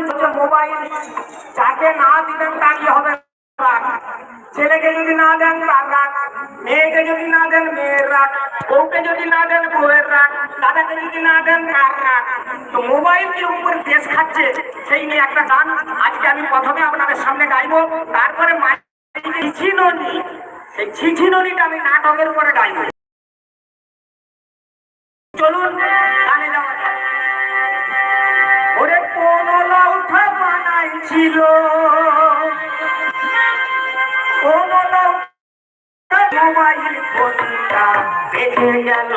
হচ্ছে মোবাইল যে খাচ্ছে, সেই নিয়ে একটা গান আজকে আমি প্রথমে সামনে গাইবো। তারপরে সেই আমি উপরে গাইবো। চলুন। বানাইছিল ও মোবাইল ফোনটা বেঁচে গেল?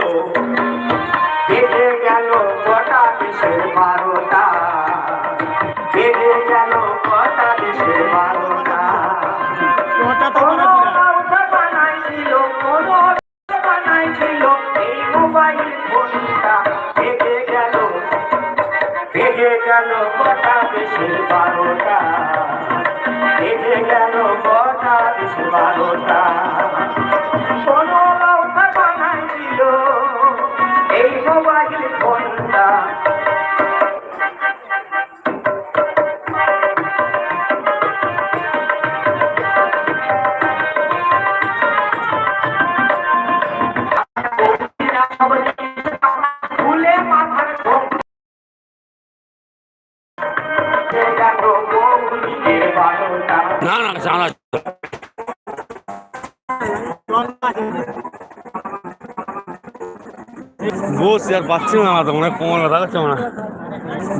কটা দেশের বারোটা? কোন লাউঠা বানাইছিল এই মোবাইল ফোনটা। ফুলে না না সামনে বস আর পাচ্ছি না, আমার তো মনে হয় কোমল ব্যথা করছে মনে।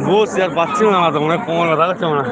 বস আর পাচ্ছি না, আমার তো মনে হয় কোমল ব্যথা করছে মনে হয়।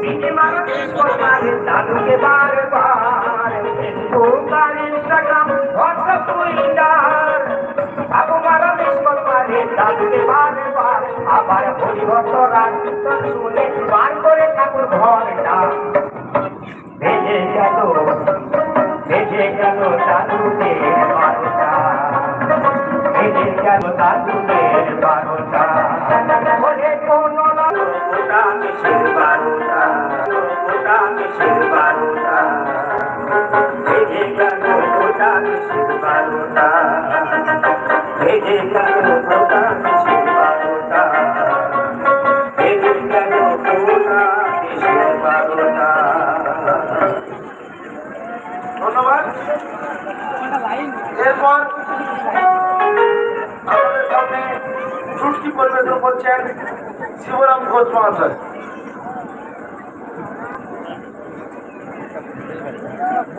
মারে দিদি মারো দুষ্কর মারে দাদুকে বারবার। গুরুকার ইনস্টাগ্রাম হোয়াটসঅ্যাপ টুইটার বাবু মারো দুষ্কর মারে দাদুকে বারবার। আবার কোন মিশের বারোটা ভেজে গেল মিশের বারোটা ভেজে গেল মিশের বারোটা ভেজে গেল মিশের বারোটা ধন্যবাদ। এরপর আমাদের সামনে সৃষ্টি পরিবেশন করছেন শিবরাম ঘোষ মহাশয়।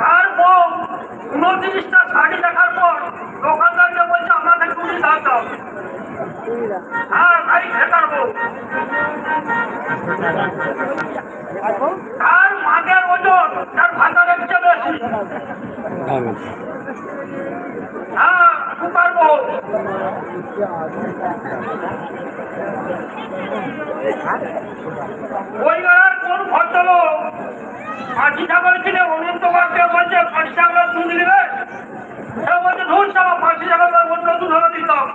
তারপর উনত্রিশটা শাড়ি দেখার পর দোকানদারকে বলছে আপনাদের কুড়ি দাম দাও হ্যাঁ তাই খেতার বউ তার মাঠের ওজন তার ভাতারের চেয়ে বেশি হ্যাঁ কোন ভদ্রলোক পাঁচি ছাগল কিনে অনন্ত বাড়তে বলছে পাঁচি ছাগলের দুধ নিবে সে বলছে, ধুর সাবা পাঁচি ছাগলের অন্য দুধ দিতাম।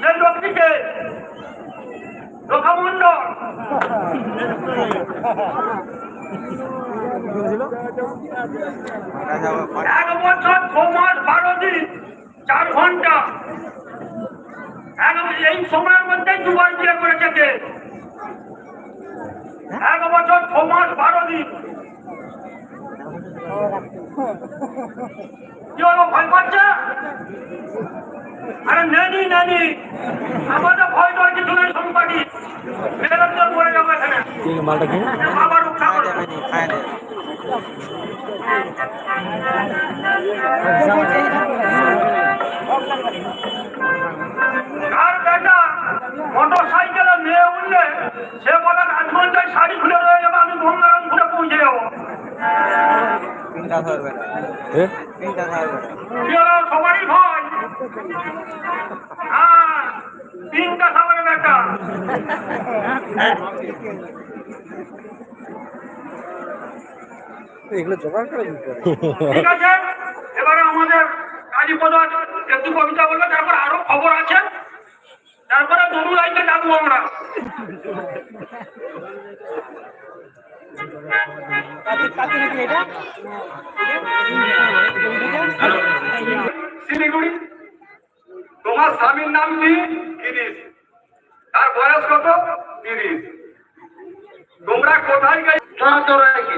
সেই লোকটিকে এক বছর ছ বারো দিন, চার ঘণ্টা। একদম এই সময়ের মধ্যে দুবার বিয়ে করেছে এক বছর ছ মাস বারো দিন। কি হলো ভয় পাচ্ছে? আরে নেনি নেনি। আমাদের ভয় ডর কিছু নেই সম্পাটি। বেরোতে পড়ে যাব এখানে। মালটা কি? আবার উঠা করো। আর বেটা মোটর সাইকেলে মেয়ে উঠলে সে বলে এ? কি হলো সবারই ভয়। হ্যাঁ তিনটা সামনে বেটা ঠিক আছে এবারে আমাদের কালীপদ একটু কবিতা বলবে তারপর আরও খবর আছে। তারপরে গরু লাইতে যাব আমরা। শিলিগুড়ি। তোমার স্বামীর নাম কি? গিরিশ। তার বয়স কত? তিরিশ। তোমরা কোথায় গেলে? কি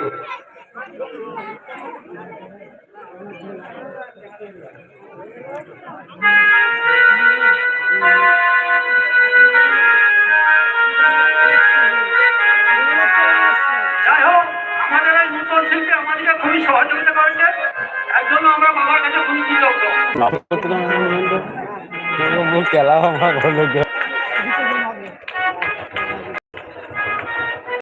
প্রজেক্টে আমাদের খুবই সহযোগিতা করেছে। তার জন্য আমরা বাবার কাছে খুবই কৃতজ্ঞ। খেলা আমার